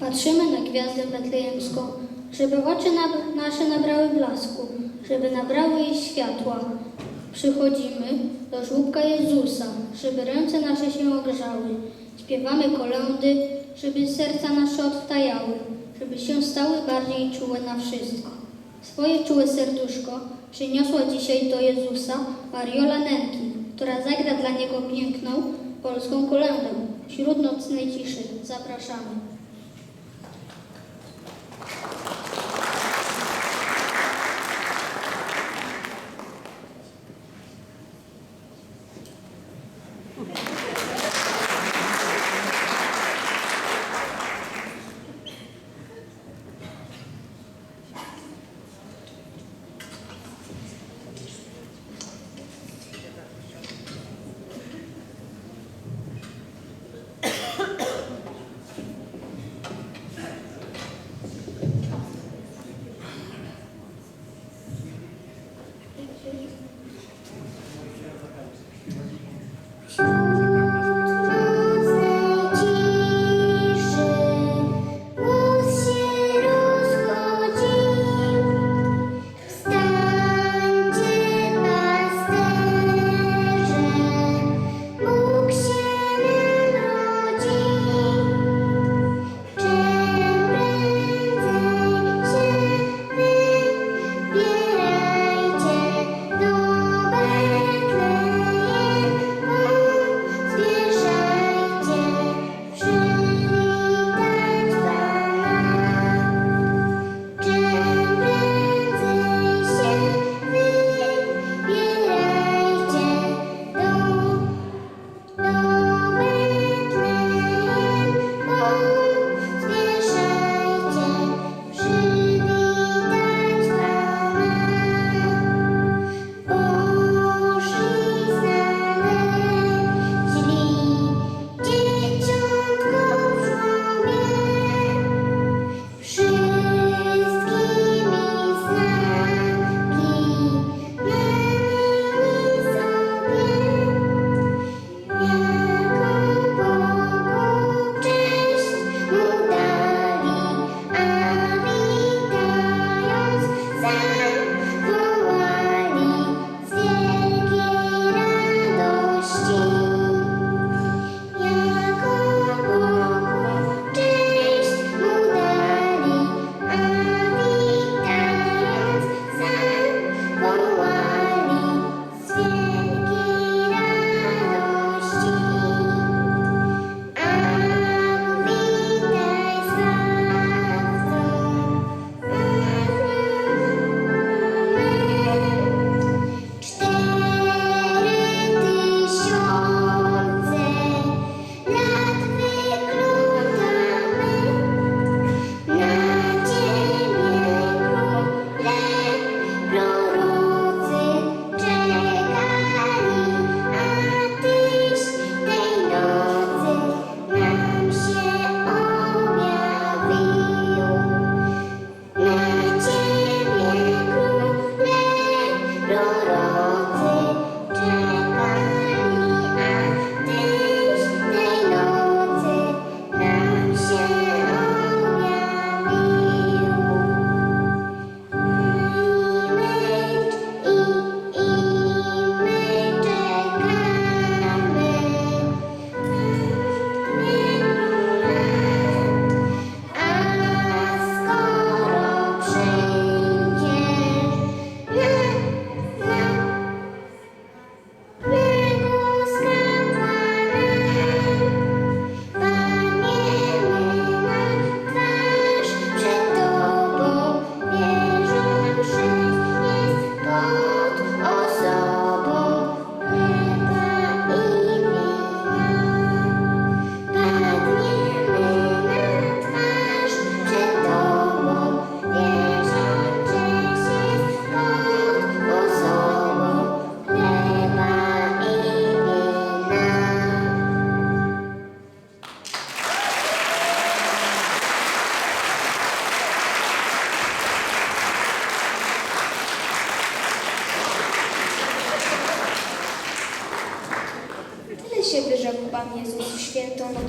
Patrzymy na gwiazdę betlejemską, żeby oczy nasze nabrały blasku, żeby nabrały jej światła. Przychodzimy do żłóbka Jezusa, żeby ręce nasze się ogrzały. Śpiewamy kolędy, żeby serca nasze odtajały, żeby się stały bardziej czułe na wszystko. Swoje czułe serduszko przyniosła dzisiaj do Jezusa Mariola Nenki, która zagra dla Niego piękną polską kolędę. Wśród nocnej ciszy zapraszamy.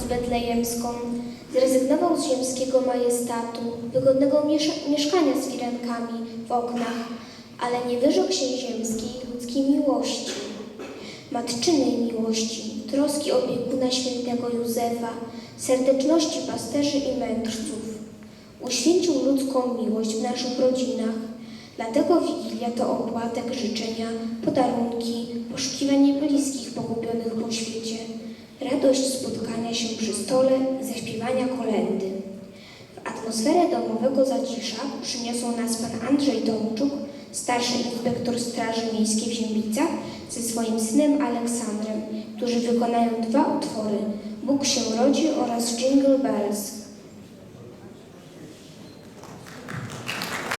Betlejemską. Zrezygnował z ziemskiego majestatu, wygodnego mieszkania z firenkami w oknach, ale nie wyrzekł się ziemskiej, ludzkiej miłości. Matczynej miłości, troski opiekuna świętego Józefa, serdeczności pasterzy i mędrców. Uświęcił ludzką miłość w naszych rodzinach. Dlatego Wigilia to opłatek życzenia, podarunki, poszukiwanie bliskich pogubionych po świecie, radość spotkania się przy stole i zaśpiewania kolendy. W atmosferę domowego zacisza przyniosą nas pan Andrzej Tomczuk, starszy inspektor Straży Miejskiej w Ziembicach, ze swoim synem Aleksandrem, którzy wykonają dwa utwory Bóg się rodzi oraz Jingle Bells.